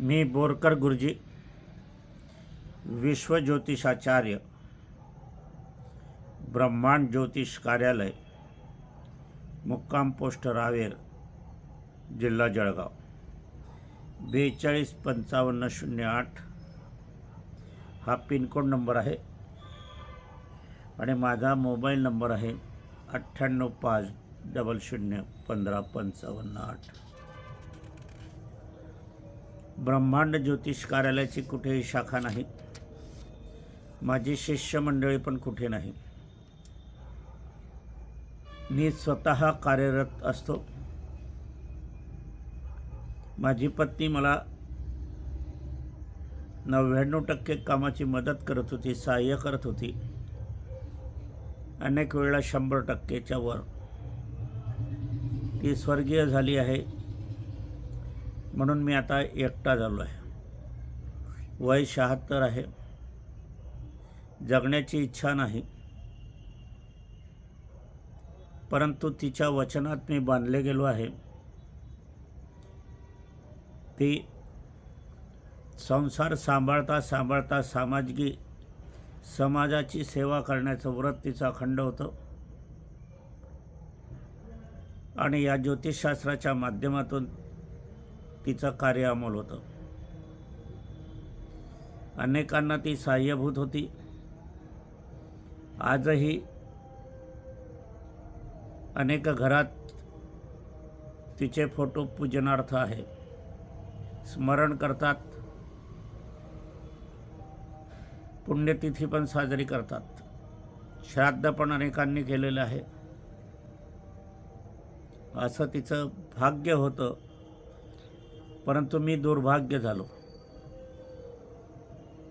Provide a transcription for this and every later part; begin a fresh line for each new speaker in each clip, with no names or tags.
मी बोरकर गुरुजी विश्वज्योतिषाचार्य ब्रह्मांड ज्योतिष कार्यालय मुक्काम पोस्ट रावेर जिल्हा जळगाव. बेचाळीस पंचावन्न शून्य आठ हा पिनकोड नंबर आहे आणि माझा मोबाईल नंबर आहे अठ्ठ्याण्णव पाच डबल शून्य पंधरा पंचावन्न आठ. ब्रह्मांड ज्योतिष कार्यालयाची कुठेही शाखा नाही. माझी शिष्यमंडळी पण कुठे नाही. मी स्वतः कार्यरत असतो. माझी पत्नी मला नव्याण्णव टक्के कामाची मदत करत होती सहाय्य करत होती. अनेक वेळा शंभर टक्केच्या वर. ती स्वर्गीय झाली आहे. म्हणून मी आता एकटा झालो आहे. वय शहात्तर आहे. जगण्याची इच्छा नाही. परंतु तिच्या वचनात मी बांधले गेलो आहे. ती संसार सांभाळता सांभाळता सामाजिकी समाजाची सेवा करण्याचं व्रत तिचं अखंड होतं. आणि या ज्योतिषशास्त्राच्या माध्यमातून तिचं कार्य अमोल होतं. अनेकांना ती सहाय्यभूत होती. आजही अनेक घरात तिचे फोटो पूजनार्थ आहे. स्मरण करतात. पुण्यतिथी पण साजरी करतात. श्राद्ध पण अनेकांनी केलेलं आहे. असं तिचं भाग्य होतं. परंतु मी दुर्भाग्य झालो.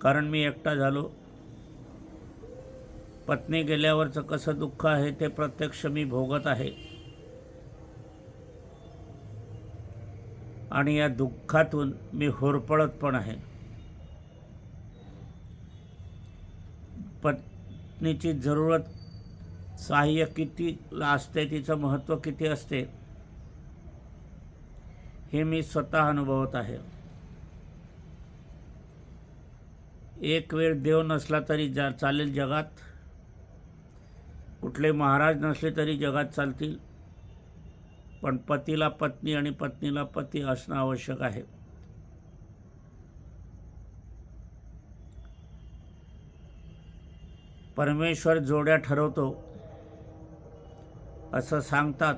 कारण मी एकटा झालो. पत्नी गेल्यावरचं कसं दुःख आहे ते प्रत्यक्ष मी भोगत आहे. आणि या दुःखातून मी होरपळत पण आहे. पत्नीची जरूरत सहाय्य किती असते तिचं महत्त्व किती असते हे मी स्वतः अनुभवत आहे. एक वेळ देव नसला तरी जा चालेल जगात. कुठले महाराज नसले तरी जगात चालतील. पण पतीला पत्नी आणि पत्नीला पती असणं आवश्यक आहे. परमेश्वर जोड्या ठरवतो. असं सांगतात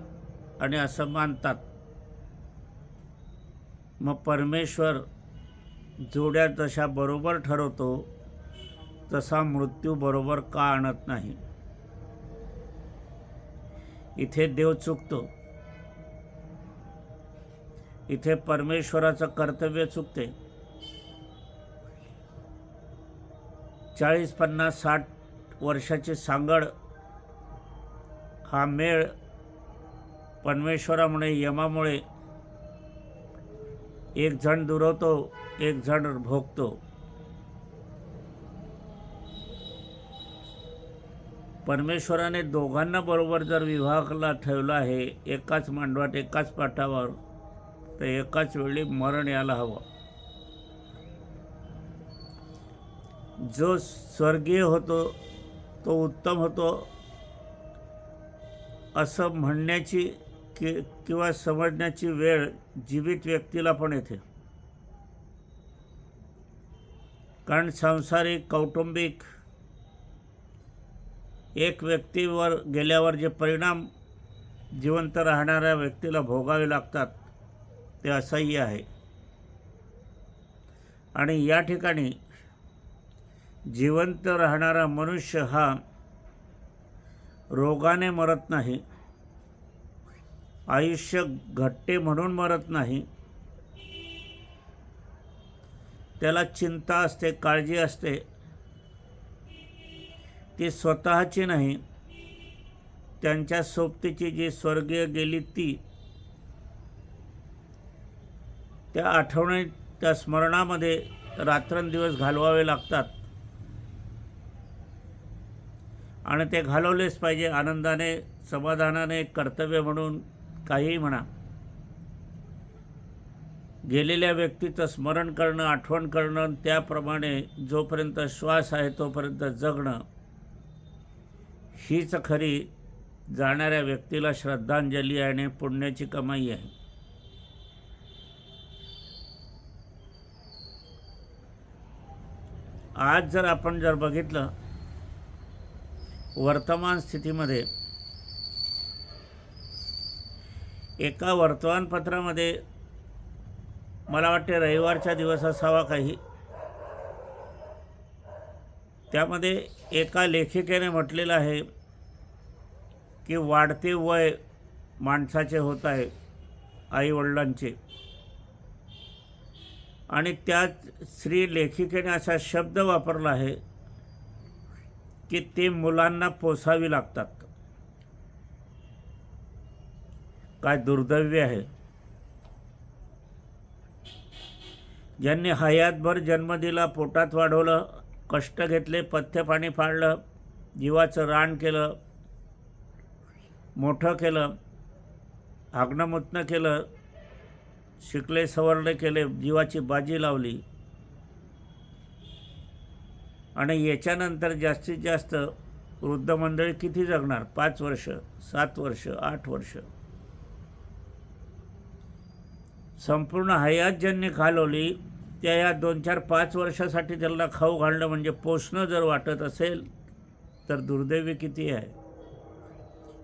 आणि असं मानतात. मग परमेश्वर जोड्या जशा बरोबर ठरवतो तसा मृत्यू बरोबर का आणत नाही. इथे देव चुकतो. इथे परमेश्वराचं कर्तव्य चुकते. चाळीस पन्नास साठ वर्षाची सांगड हा मेळ परमेश्वरामुळे यमामुळे एक जण दुरवतो एक जण भोगतो. परमेश्वराने दोघांना बरोबर जर विवाहाला ठेवलं आहे एकाच मांडवात एकाच पाठावर तर एकाच वेळी मरण यायला हवं. जो स्वर्गीय होतो तो उत्तम होतो असं म्हणण्याची कि किंवा समजण्याची वेळ जीवित व्यक्तीला पण येते. कारण सांसारिक कौटुंबिक एक व्यक्तीवर गेल्यावर जे परिणाम जिवंत राहणाऱ्या व्यक्तीला भोगावे लागतात ते असह्य आहे. आणि या ठिकाणी जिवंत राहणारा मनुष्य हा रोगाने मरत नाही. आयुष्य घट्टे म्हणून मरत नाही. त्याला चिंता असते काळजी असते. ती स्वतःची नाही त्यांच्या सोबतीची जी स्वर्गीय गेली ती. त्या आठवणी त्या स्मरणामध्ये रात्रंदिवस घालवावे लागतात. आणि ते घालवलेच पाहिजे आनंदाने समाधानाने कर्तव्य म्हणून. काहीही म्हणा. गेलेल्या व्यक्तीचं स्मरण करणं आठवण करणं आणि त्याप्रमाणे जोपर्यंत श्वास आहे तोपर्यंत जगणं हीच खरी जाणाऱ्या व्यक्तीला श्रद्धांजली आणि पुण्याची कमाई आहे. आज जर आपण जर बघितलं वर्तमान स्थितीमध्ये एका वर्तमानपत्रामध्ये मला वाटते रविवारचा दिवस असावा काही. त्यामध्ये एका लेखिकेने म्हटलेलं आहे की वाढते वय माणसाचे होत आहे आईवडिलांचे. आणि त्यात स्त्री लेखिकेने असा शब्द वापरला आहे की ते मुलांना पोसावी लागतात. काय दुर्दैव्य आहे? ज्यांनी हयातभर जन्म दिला पोटात वाढवलं कष्ट घेतले पथ्य पाणी फाडलं जीवाचं रान केलं मोठं केलं आग्नमुत्न केलं शिकले सवरले केले जीवाची बाजी लावली आणि याच्यानंतर जास्तीत जास्त वृद्ध मंडळी किती जगणार? पाच वर्ष सात वर्ष आठ वर्ष. संपूर्ण हयात ज्यांनी घालवली त्या या दोन चार पाच वर्षासाठी त्यांना खाऊ घालणं म्हणजे पोषणं जर वाटत असेल तर दुर्दैवी किती आहे?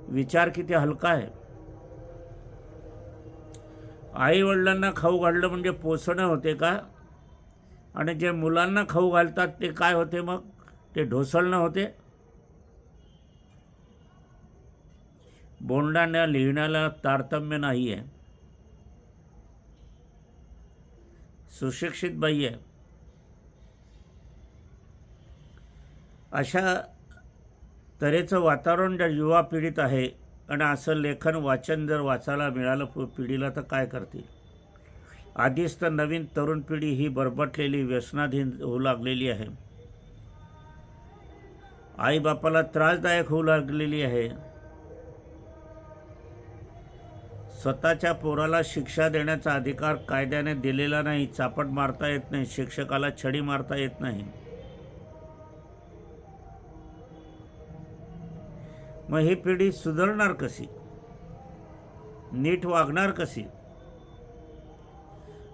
विचार किती हलका आहे? आई वडिलांना खाऊ घालणं म्हणजे पोसणं होते का? आणि जे मुलांना खाऊ घालतात ते काय होते मग? ते ढोसळणं होते? बोलण्याला लिहिण्याला तारतम्य नाही आहे सुशिक्षित बाई आहे. अशा तऱ्हेचं वातावरण जर युवा पिढीत आहे आणि असं लेखन वाचन जर वाचायला मिळालं पु- पिढीला तर काय करतील? आधीच तर नवीन तरुण पिढी ही बरबटलेली व्यसनाधीन होऊ लागलेली आहे. आईबापाला त्रासदायक होऊ लागलेली आहे. स्वतःच्या पोराला शिक्षा देण्याचा अधिकार कायद्याने दिलेला नाही चापट मारता येत नाही शिक्षकाला छडी मारता येत नाही. मग ही पिढी सुधारणार कशी? नीट वागणार कशी?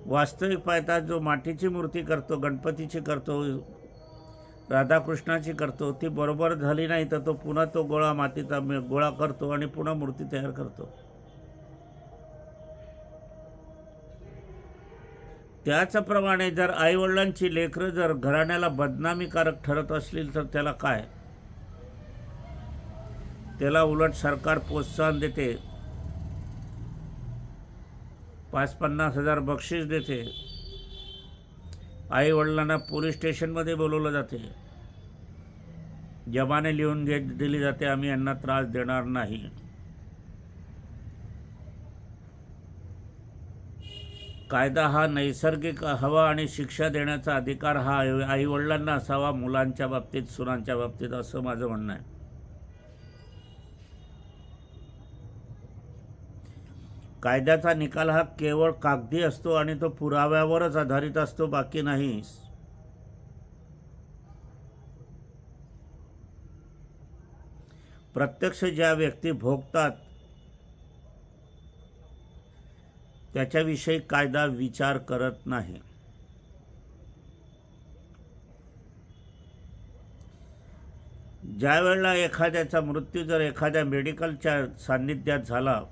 वास्तविक पाहता जो मातीची मूर्ती करतो गणपतीची करतो राधाकृष्णाची करतो ती बरोबर झाली नाही तर तो पुन्हा तो गोळा मातीचा गोळा करतो आणि पुन्हा मूर्ती तयार करतो. त्याचप्रमाणे जर आईवडिलांची लेकरं जर घराण्याला बदनामीकारक ठरत असतील तर त्याला काय? त्याला उलट सरकार प्रोत्साहन देते. पाच पन्नास हजार बक्षीस देते. आई वडिलांना पोलीस स्टेशनमध्ये बोलवलं जाते. जमाने लिहून घेत दिली जाते आम्ही यांना त्रास देणार नाही. कायदा हा नैसर्गिक हवा आणि शिक्षा देण्याचा अधिकार हा आई आईवडिलांना असावा मुलांच्या बाबतीत सुनांच्या बाबतीत असं माझं म्हणणं आहे. कायद्याचा निकाल हा केवळ कागदी असतो आणि तो पुराव्यावरच आधारित असतो बाकी नाही. प्रत्यक्ष ज्या व्यक्ती भोगतात त्याच्याविषयी कायदा विचार करत नाही. ज्या वेळेला एखाद्याचा मृत्यू जर एखाद्या मेडिकलच्या सान्निध्यात झाला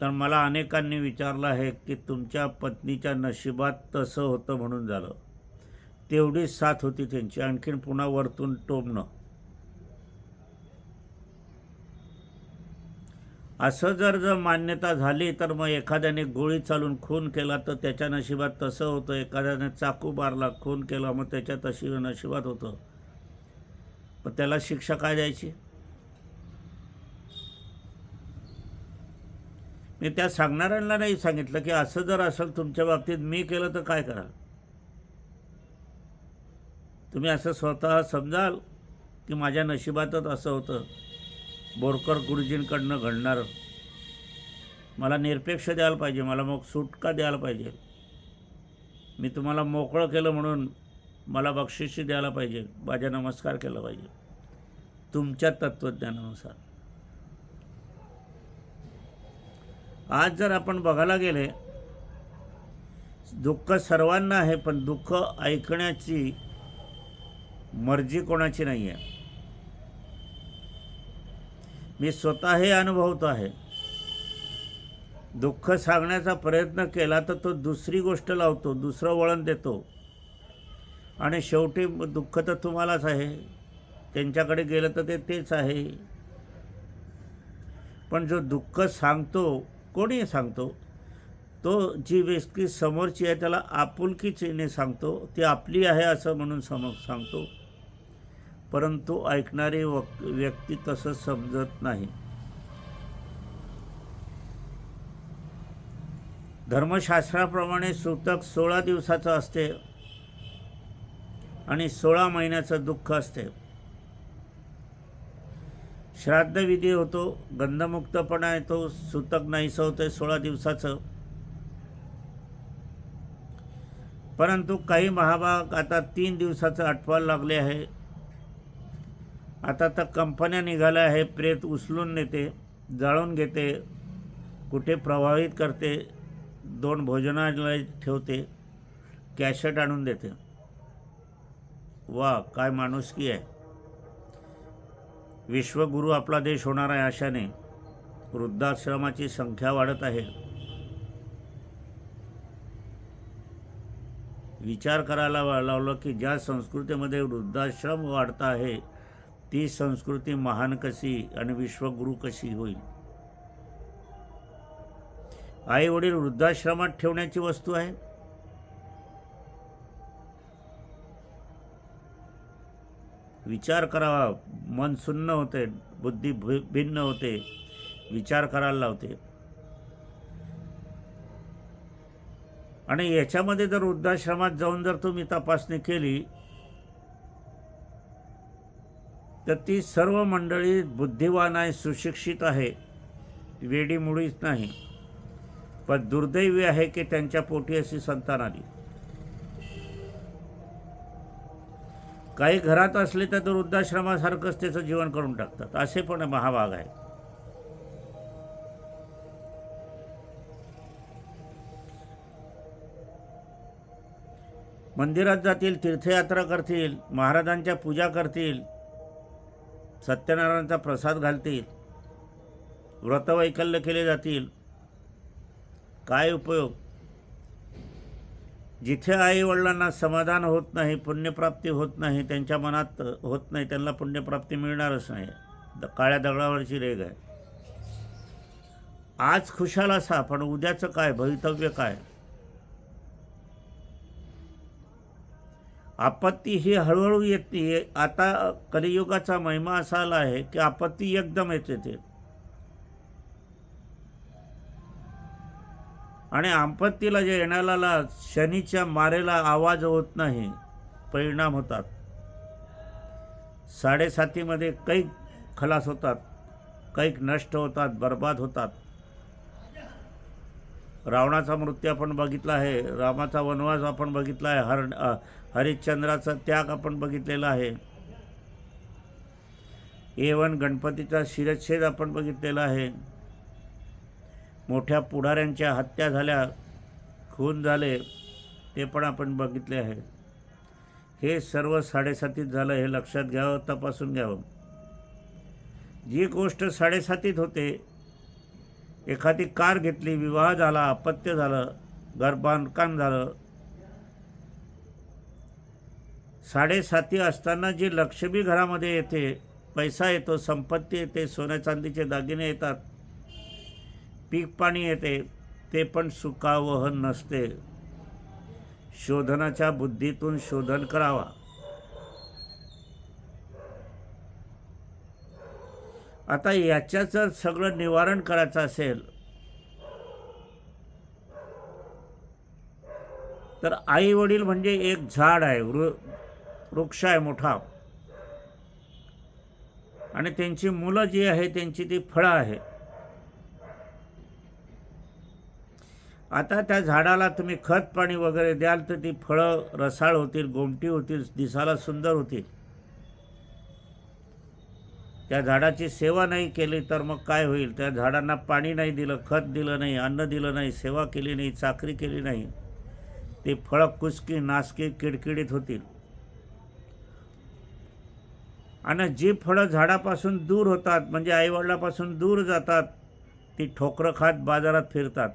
तर मला अनेकांनी विचारलं आहे की तुमच्या पत्नीच्या नशिबात तसं होतं म्हणून झालं. तेवढीच साथ होती त्यांची. आणखीन पुन्हा वरतून टोमणं. असं जर जर मान्यता झाली तर मग एखाद्याने गोळी चालून खून केला तर त्याच्या नशिबात तसं होतं. एखाद्याने चाकू मारला खून केला मग त्याच्या तशी नशिबात होतं. मग त्याला शिक्षा काय द्यायची? मी त्या सांगणाऱ्यांना नाही सांगितलं की असं जर असेल तुमच्या बाबतीत मी केलं तर काय कराल? तुम्ही असं स्वतः समजाल की माझ्या नशिबातच असं होतं. बोरकर गुरुजींकडनं घडणारं. मला निरपेक्ष द्यायला पाहिजे मला मग सुटका द्यायला पाहिजे. मी तुम्हाला मोकळं केलं म्हणून मला बक्षिशी द्यायला पाहिजे माझ्या नमस्कार केला पाहिजे. तुमच्या तत्त्वज्ञानानुसार. आज जर आपण बघायला गेले दुःख सर्वांना आहे पण दुःख ऐकण्याची मर्जी कोणाची नाही आहे मी स्वतः हे अनुभवतो आहे. दुःख सांगण्याचा प्रयत्न केला तर तो दुसरी गोष्ट लावतो दुसरं वळण देतो. आणि शेवटी दुःख तर तुम्हालाच आहे. त्यांच्याकडे गेलं तर ते तेच आहे. पण जो दुःख सांगतो कोणी सांगतो? तो जी व्यक्ती समोरची आहे त्याला आपुलकीचीने सांगतो ती आपली आहे असं म्हणून सम सांगतो. परंतु ऐकणारी वक व्यक्ती तसं समजत नाही. धर्मशास्त्राप्रमाणे सूतक सोळा दिवसाचं असते आणि सोळा महिन्याचं दुःख असते. श्राद्धविधी होतो गंधमुक्तपणा येतो सूतक नाहीसं होतं सोळा दिवसाचं. परंतु काही महाभाग आता तीन दिवसाचं आठवायला लागले आहे. आता तर कंपन्या निघाल्या आहे प्रेत उचलून नेते जाळून घेते कुठे प्रभावित करते दोन भोजनालय ठेवते कॅशेट आणून देते. वा काय माणुसकी आहे. विश्वगुरू आपला देश होणार आहे आशाने वृद्धाश्रमाची संख्या वाढत आहे. विचार करायला लावलं की ज्या संस्कृतीमध्ये वृद्धाश्रम वाढता आहे ती संस्कृती महान कशी आणि विश्वगुरू कशी होईल? आई वडील वृद्धाश्रमात ठेवण्याची वस्तू आहे? विचार करावा मन सुन्न होते बुद्धी भि- भिन्न होते विचार करायला लावते. आणि याच्यामध्ये जर वृद्धाश्रमात जाऊन जर तुम्ही तपासणी केली तर ती सर्व मंडळी बुद्धिवान आहे सुशिक्षित आहे वेडीमुळीच नाही. पण दुर्दैवी आहे की त्यांच्या पोटी अशी संतान आली. काही घरात असले तर वृद्धाश्रमासारखंच त्याचं जीवन करून टाकतात. असे पण महाभाग आहे मंदिरात जातील तीर्थयात्रा करतील महाराजांच्या पूजा करतील सत्यनारायणाचा प्रसाद घालतील व्रतवैकल्य केले जातील. काय उपयोग? जिथे आईवडिलांना समाधान होत नाही पुण्यप्राप्ती होत नाही त्यांच्या मनात होत नाही त्यांना पुण्यप्राप्ती मिळणारच नाही. द काळ्या दगडावरची रेग आहे. आज खुशाल असा पण उद्याचं काय? भवितव्य काय? आपत्ती ही हळूहळू येते. आता कलियुगाचा महिमा असा आला आहे की आपत्ती एकदम येते ते. आणि आपत्तीला जे येण्याला शनीच्या मारेला आवाज होत नाही परिणाम होतात. साडेसातीमध्ये कैक खलास होतात कैक नष्ट होतात बर्बाद होतात. रावणाचा मृत्यू आपण बघितला आहे रामाचा वनवास आपण बघितला आहे हर हरिश्चंद्राचा त्याग आपण बघितलेला आहे. एवन गणपतीचा शिरच्छेद आपण बघितलेला आहे. मोठ्या पुढाऱ्यांच्या हत्या झाल्या खून झाले ते पण आपण बघितले आहे. हे सर्व साडेसातीत झालं हे लक्षात घ्यावं तपासून घ्यावं. जी गोष्ट साडेसातीत होते एखादी कार घेतली विवाह झाला अपत्य झालं घर बांधकाम झालं साडेसाती असताना जी लक्ष्मी घरामध्ये येते पैसा येतो संपत्ती येते सोन्या चांदीचे दागिने येतात पीक पाणी येते ते पण सुखावह नसते. शोधनाच्या बुद्धीतून शोधन करावा. आता याच्या जर सगळं निवारण करायचं असेल तर आई वडील म्हणजे एक झाड आहे वृ वृक्ष आहे मोठा. आणि त्यांची मुलं जी आहे त्यांची ती फळं आहे. आता त्या झाडाला तुम्ही खत पाणी वगैरे द्याल तर ती फळं रसाळ होतील गोमटी होतील दिसायला सुंदर होतील. त्या झाडाची सेवा नाही केली तर मग काय होईल? त्या झाडांना पाणी नाही दिलं खत दिलं नाही अन्न दिलं नाही सेवा केली नाही चाकरी केली नाही. ते फळं कुसकी नासकी किडकिडीत होतील. आणि जी फळं झाडापासून दूर होतात म्हणजे आईवडिलापासून दूर जातात ती ठोकरं खात बाजारात फिरतात.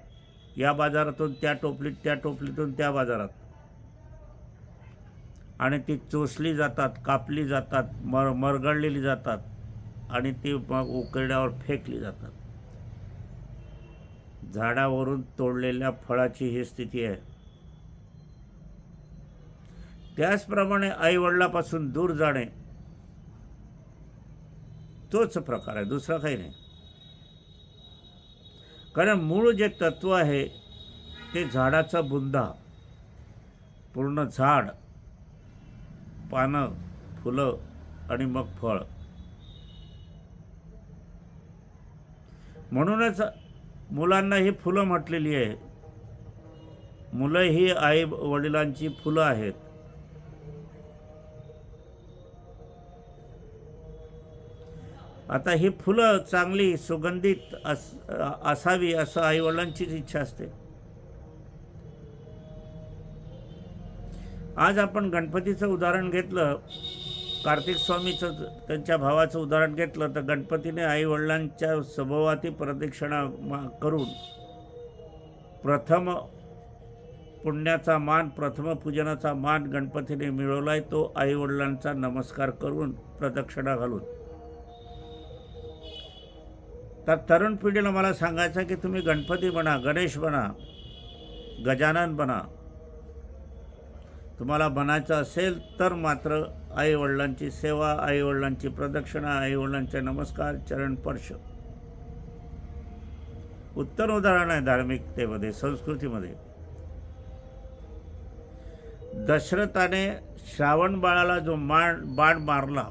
या बाजारातून त्या टोपलीत त्या टोपलीतून त्या बाजारात. आणि ती चोसली जातात कापली जातात मर मरगळलेली जातात आणि ती मग उकरड्यावर फेकली जातात. झाडावरून तोडलेल्या फळाची ही स्थिती आहे. त्याचप्रमाणे आईवडिलापासून दूर जाणे तोच प्रकार आहे दुसरा काही नाही. कारण मूळ जे तत्व आहे ते झाडाचा बुंदा पूर्ण झाड पानं फुलं आणि मग फळ. म्हणूनच मुलांना ही फुलं म्हटलेली आहे. मुलं ही आई वडिलांची फुलं आहेत. आता ही फुलं चांगली सुगंधित अस असावी असं आईवडिलांचीच इच्छा असते. आज आपण गणपतीचं उदाहरण घेतलं कार्तिक स्वामीचं त्यांच्या भावाचं उदाहरण घेतलं तर गणपतीने आईवडिलांच्या सभोवाती प्रदक्षिणा मा- करून प्रथम पुण्याचा मान प्रथम पूजनाचा मान गणपतीने मिळवला आहे तो आईवडिलांचा नमस्कार करून प्रदक्षिणा घालून. तर तरुण पिढीला मला सांगायचं की तुम्ही गणपती बना गणेश बना गजानन बना. तुम्हाला बनायचं असेल तर मात्र आईवडिलांची सेवा आईवडिलांची प्रदक्षिणा आईवडिलांचे नमस्कार चरणपर्श उत्तर उदाहरण आहे धार्मिकतेमध्ये संस्कृतीमध्ये. दशरथाने श्रावण बाळाला जो माण बाण मारला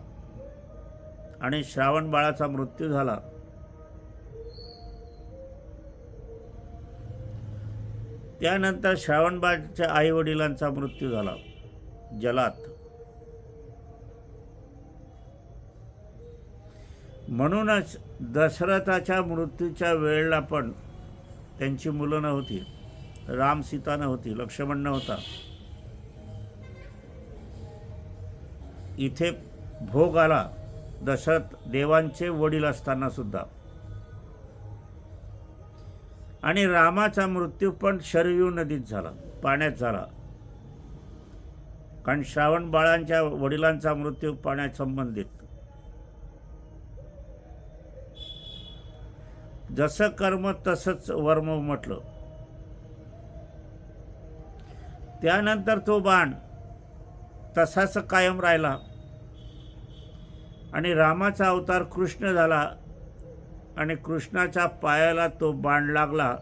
आणि श्रावण बाळाचा मृत्यू झाला त्यानंतर श्रावणबाच्या आई वडिलांचा मृत्यू झाला. जलात. म्हणूनच दशरथाच्या मृत्यूच्या वेळेला पण त्यांची मुलं नव्हती. राम सीता नव्हती लक्ष्मण नव्हता. इथे भोग आला. दशरथ देवांचे वडील असताना सुद्धा. आणि रामाचा मृत्यू पण शरयू नदीत झाला पाण्यात झाला. कारण श्रावण बाळांच्या वडिलांचा मृत्यू पाण्यात संबंधित. जसं कर्म तसंच वर्म म्हटलं. त्यानंतर तो बाण तसाच कायम राहिला. आणि रामाचा अवतार कृष्ण झाला आणि कृष्णाच्या पायाला तो बाण लागला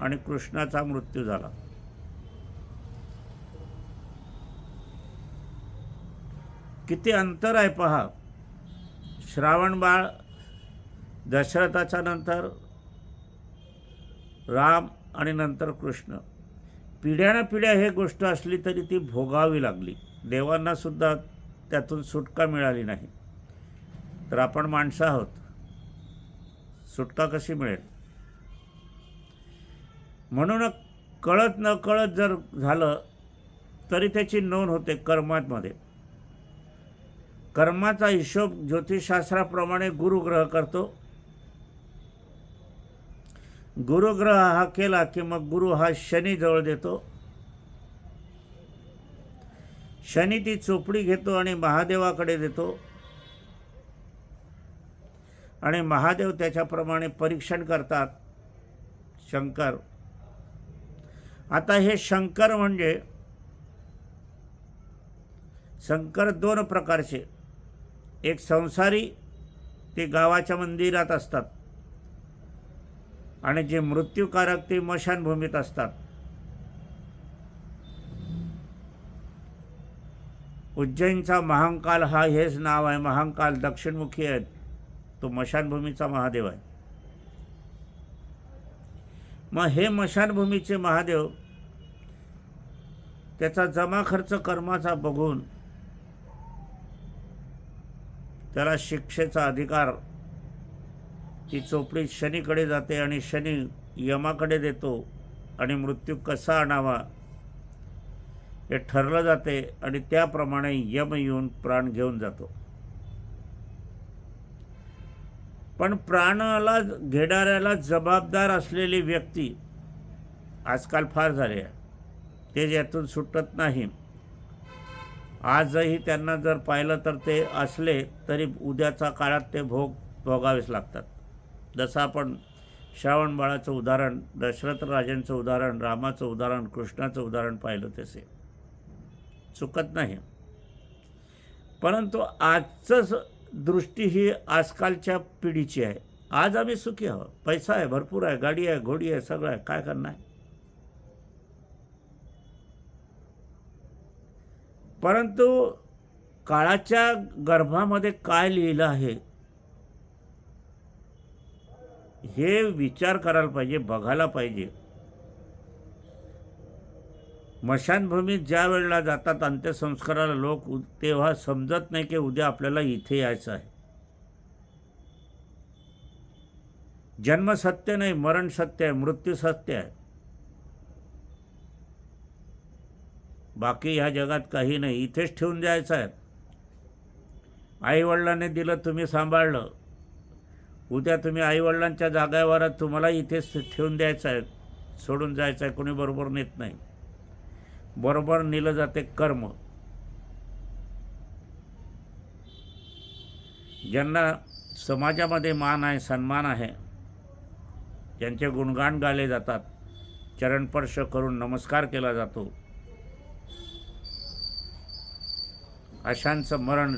आणि कृष्णाचा मृत्यू झाला. किती अंतर आहे पहा. श्रावण बाळ दशरथाच्या नंतर राम आणि नंतर कृष्ण. पिढ्यानं पिढ्या हे गोष्ट असली तरी ती भोगावी लागली. देवांनासुद्धा त्यातून सुटका मिळाली नाही. तर आपण माणसं आहोत. सुटका कशी मिळेल? म्हणून कळत न कळत जर झालं तरी त्याची नोंद होते कर्मातमध्ये कर्माचा हिशोब ज्योतिषशास्त्राप्रमाणे गुरुग्रह करतो. गुरुग्रह हा केला की मग गुरु हा शनी जवळ देतो. शनी ती चोपडी घेतो आणि महादेवाकडे देतो. आणि महादेव त्याच्याप्रमाणे परीक्षण करतात. शंकर. आता हे शंकर म्हणजे शंकर दोन प्रकारचे. एक संसारी ते गावाच्या मंदिरात असतात. आणि जे मृत्यूकारक ते मशानभूमीत असतात. उज्जैनचा महांकाल हा हेच नाव आहे. महांकाल दक्षिणमुखी आहेत. तो मशानभूमीचा महादेव आहे. मग हे मशानभूमीचे महादेव त्याचा जमा खर्च कर्माचा बघून त्याला शिक्षेचा अधिकार ती चोपडी शनीकडे जाते आणि शनी यमाकडे देतो आणि मृत्यू कसा आणावा हे ठरलं जाते आणि त्याप्रमाणे यम येऊन प्राण घेऊन जातो. पण प्राणाला घेणाऱ्याला जबाबदार असलेली व्यक्ती आजकाल फार झाले आहे. ते यातून सुटत नाही. आजही त्यांना जर पाहिलं तर ते असले तरी उद्याचा काळात ते भोग भोगावेच लागतात. जसं आपण श्रावण बाळाचं उदाहरण दशरथ राजांचं उदाहरण रामाचं उदाहरण कृष्णाचं उदाहरण पाहिलं तसे. चुकत नाही. परंतु आजचं दृष्टी ही आजकालच्या पिढीची आहे. आज आम्ही सुखी आहोत. पैसा आहे भरपूर आहे गाडी आहे घोडी आहे सगळं आहे. काय करणार? परंतु काळाच्या गर्भामध्ये काय लिहिलं आहे? हे विचार करायला पाहिजे बघायला पाहिजे. मशानभूमीत ज्या वेळेला जातात अंत्यसंस्काराला लोक तेव्हा समजत नाही की उद्या आपल्याला इथे यायचं आहे. जन्म सत्य नाही मरण सत्य आहे मृत्यू सत्य आहे. बाकी ह्या जगात काही नाही इथेच ठेवून द्यायचं आहे. आईवडिलांनी दिलं तुम्ही सांभाळलं. उद्या तुम्ही आईवडिलांच्या जागेवर तुम्हाला इथेच ठेवून द्यायचं आहे सोडून जायचं आहे कोणी बरोबर नेत नाही. बरोबर नेलं जाते कर्म. ज्यांना समाजामध्ये मान आहे सन्मान आहे ज्यांचे गुणगान गाले जातात चरणपर्श करून नमस्कार केला जातो. अशांचं मरण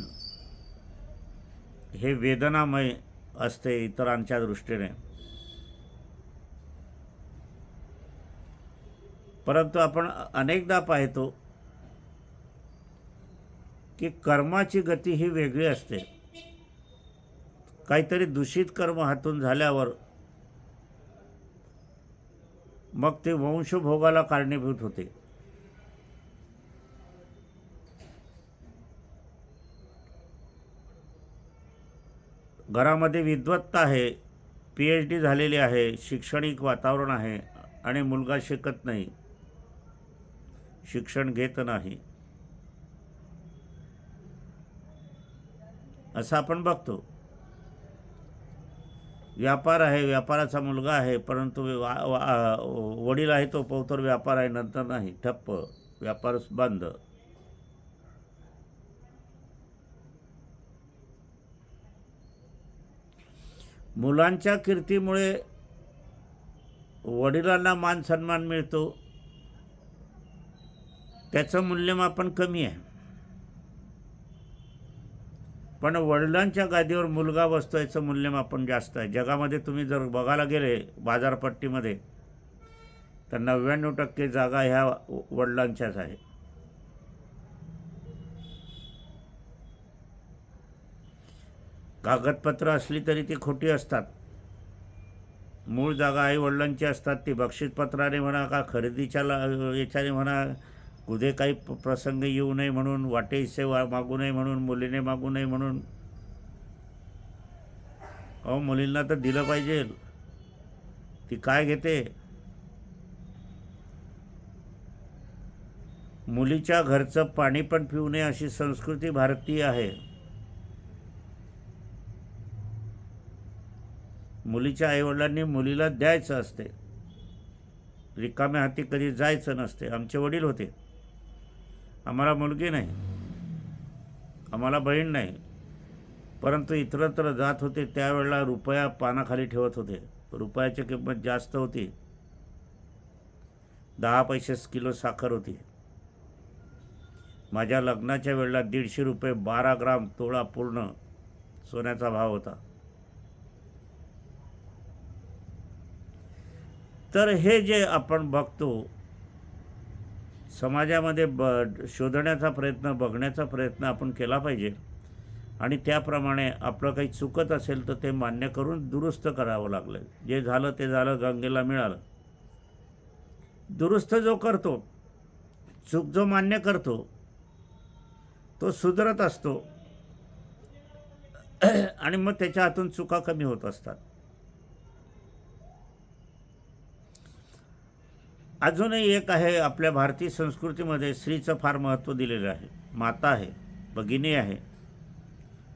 हे वेदनामय असते इतरांच्या दृष्टीने. परंतु आपण अनेकदा पाहतो की कर्माची गती ही वेगळी असते. काहीतरी दूषित कर्म हातून झाल्यावर मग ते वंशभोगाला कारणीभूत होते. घरामध्ये विद्वत्ता आहे पी एच डी झालेली आहे शैक्षणिक वातावरण आहे आणि मुलगा शिकत नाही. शिक्षण घेत नाही. असं आपण बघतो. व्यापार आहे व्यापाराचा मुलगा आहे परंतु वा- वडील आहे तो पवतर व्यापार आहे नंतर नाही. ठप्प व्यापार बंद. मुलांच्या कीर्तीमुळे वडिलांना मान सन्मान मिळतो. त्याचं मूल्यमापन कमी आहे. पण वडिलांच्या गादीवर मुलगा बसतो याचं मूल्यमापन जास्त आहे. जगामध्ये तुम्ही जर बघायला गेले बाजारपट्टीमध्ये तर नव्याण्णव टक्के जागा ह्या वडिलांच्याच आहे. कागदपत्र असली तरी ती खोटी असतात. मूळ जागा आई वडिलांची असतात. ती बक्षीसपत्राने म्हणा का खरेदीच्या ला- याच्याने म्हणा कुठे काही प्रसंग येऊ नये म्हणून वाटे वा मागू नये म्हणून मुलीने मागू नये म्हणून. अहो मुलींना तर दिलं पाहिजे. ती काय घेते? मुलीच्या घरचं पाणी पण पिऊ नये अशी संस्कृती भारतीय आहे. मुलीच्या आईवडिलांनी मुलीला द्यायचं असते. रिकाम्या हाती कधी जायचं नसते. आमचे वडील होते. आम्हाला मुलगी नाही. आम्हाला बहीण नाही. परंतु इतरत्र जात होते त्यावेळेला रुपया पानाखाली ठेवत होते. रुपयाची किंमत जास्त होती. दहा पैसे किलो साखर होती. माझ्या लग्नाच्या वेळेला दीडशे रुपये बारा ग्राम तोळा पूर्ण सोन्याचा भाव होता. तर हे जे आपण बघतो समाजामध्ये ब शोधण्याचा प्रयत्न बघण्याचा प्रयत्न आपण केला पाहिजे. आणि त्याप्रमाणे आपलं काही चुकत असेल तर ते मान्य करून दुरुस्त करावं लागलं. जे झालं ते झालं गंगेला मिळालं. दुरुस्त जो करतो चूक जो मान्य करतो तो सुधरत असतो. आणि मग त्याच्या हातून चुका कमी होत असतात. अजूनही एक आहे आपल्या भारतीय संस्कृतीमध्ये स्त्रीचं फार महत्त्व दिलेलं आहे. माता आहे भगिनी आहे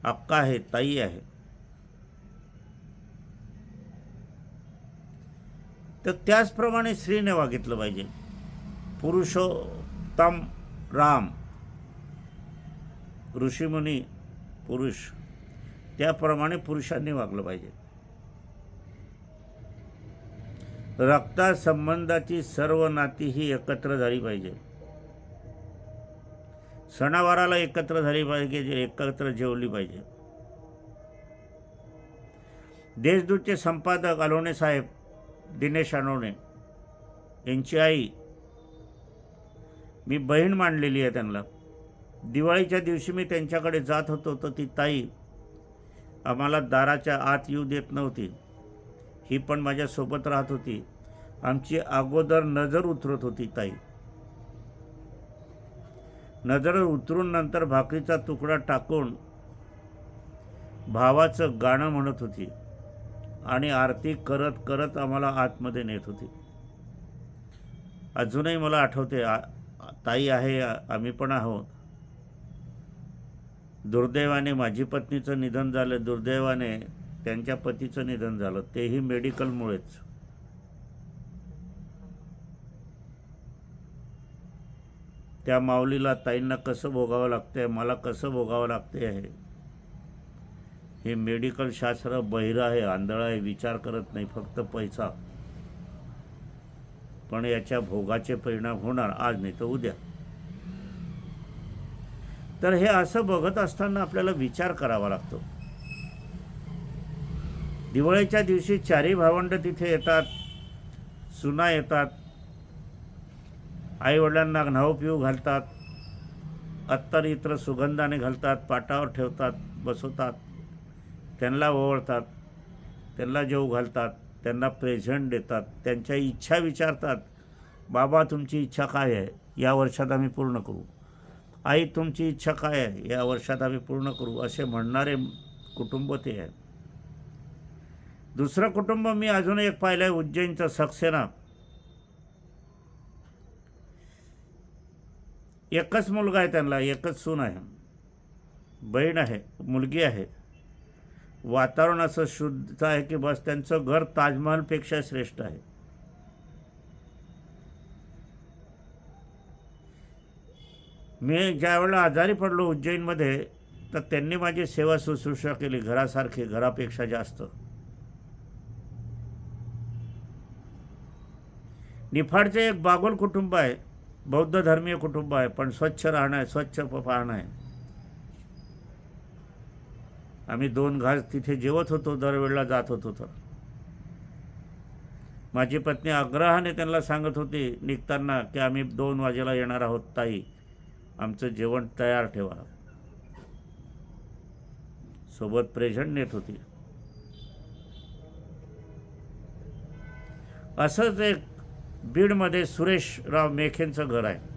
अक्का आहे ताई आहे. तर त्याचप्रमाणे स्त्रीने वागितलं पाहिजे. पुरुषोत्तम राम ऋषीमुनी पुरुष. त्याप्रमाणे पुरुषांनी वागलं पाहिजे. रक्ता संबंधाची सर्व नाती ही एकत्र झाली पाहिजे. सणावाराला एकत्र झाली पाहिजे एकत्र जेवली पाहिजे. देशदूतचे संपादक अलोणे साहेब दिनेश अनोणे यांची आई. मी बहीण मांडलेली आहे त्यांना. दिवाळीच्या दिवशी मी त्यांच्याकडे जात होतो तर ती ताई आम्हाला दाराच्या आत येऊ देत नव्हती. ही पण माझ्यासोबत राहत होती. आमची अगोदर नजर उतरत होती ताई. नजर उतरून नंतर भाकरीचा तुकडा टाकून भावाचं गाणं म्हणत होती आणि आरती करत करत आम्हाला आतमध्ये नेत होती. अजूनही मला आठवते आ- ताई आहे आम्ही पण आहोत. दुर्दैवाने माझी पत्नीचं निधन झालं. दुर्दैवाने त्यांच्या पतीचं निधन झालं. तेही मेडिकलमुळेच. त्या माऊलीला ताईंना कसं भोगावं लागतंय? मला कसं भोगावं लागते आहे हे मेडिकल शास्त्र बहिरं आहे आंधळं आहे विचार करत नाही फक्त पैसा. पण याच्या भोगाचे परिणाम होणार आज नाही तर उद्या. तर हे असं बघत असताना आपल्याला विचार करावा लागतो. दिवाळीच्या दिवशी चारही भावंड तिथे येतात सुना येतात आईवडिलांना न्हाऊ पिऊ घालतात अत्तर इतर सुगंधाने घालतात पाटावर ठेवतात बसवतात त्यांना ओवळतात त्यांना जेव घालतात त्यांना प्रेझेंट देतात त्यांच्या इच्छा विचारतात बाबा तुमची इच्छा काय आहे? या वर्षात आम्ही पूर्ण करू. आई तुमची इच्छा काय आहे? या वर्षात आम्ही पूर्ण करू. असे म्हणणारे कुटुंब ते आहे दुसरं कुटुंब मी अजून एक पाहिलं आहे उज्जैनचं सक्सेना. एकच मुलगा आहे त्यांना एकच सून आहे. बहीण आहे मुलगी आहे. वातावरण असं शुद्ध आहे की बस त्यांचं घर ताजमहलपेक्षा श्रेष्ठ आहे. मी ज्यावेळेला आजारी पडलो उज्जैनमध्ये तर त्यांनी माझी सेवा शुश्रूषा केली घरासारखी घरापेक्षा जास्त. निफाडचे एक बागोल कुटुंब आहे बौद्ध धर्मीय कुटुंब आहे पण स्वच्छ राहणं आहे स्वच्छ प- पाहणं आहे. आम्ही दोन घास तिथे जेवत होतो दरवेळेला जात होतो तर माझी पत्नी आग्रहाने त्यांना सांगत होती निघताना की आम्ही दोन वाजेला येणार आहोत ताई. आमचं जेवण तयार ठेवा. सोबत प्रेझेंट नेत होती. असंच एक बीडमध्ये सुरेशराव मेखेंचं घर आहे.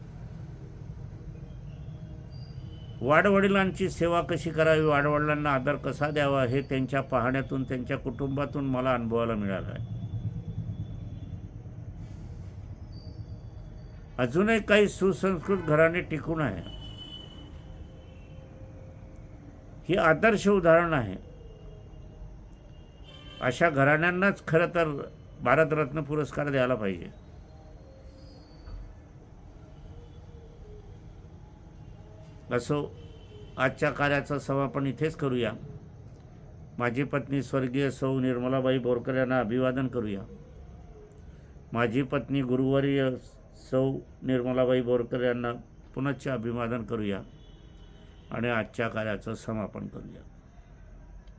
वाडवडिलांची सेवा कशी करावी वाडवडिलांना आदर कसा द्यावा हे त्यांच्या पाहण्यातून त्यांच्या कुटुंबातून मला अनुभवायला मिळालं आहे. अजूनही काही सुसंस्कृत घराणे टिकून आहे. ही आदर्श उदाहरण आहे. अशा घराण्यांनाच खरं तर भारतरत्न पुरस्कार द्यायला पाहिजे. असो आजच्या कार्याचं समापन इथेच करूया. माझी पत्नी स्वर्गीय सौ निर्मलाबाई बोरकर यांना अभिवादन करूया. माझी पत्नी गुरुवर्य सौ निर्मलाबाई बोरकर यांना पुनश्च अभिवादन करूया. आणि आजच्या कार्याचं समापन करूया.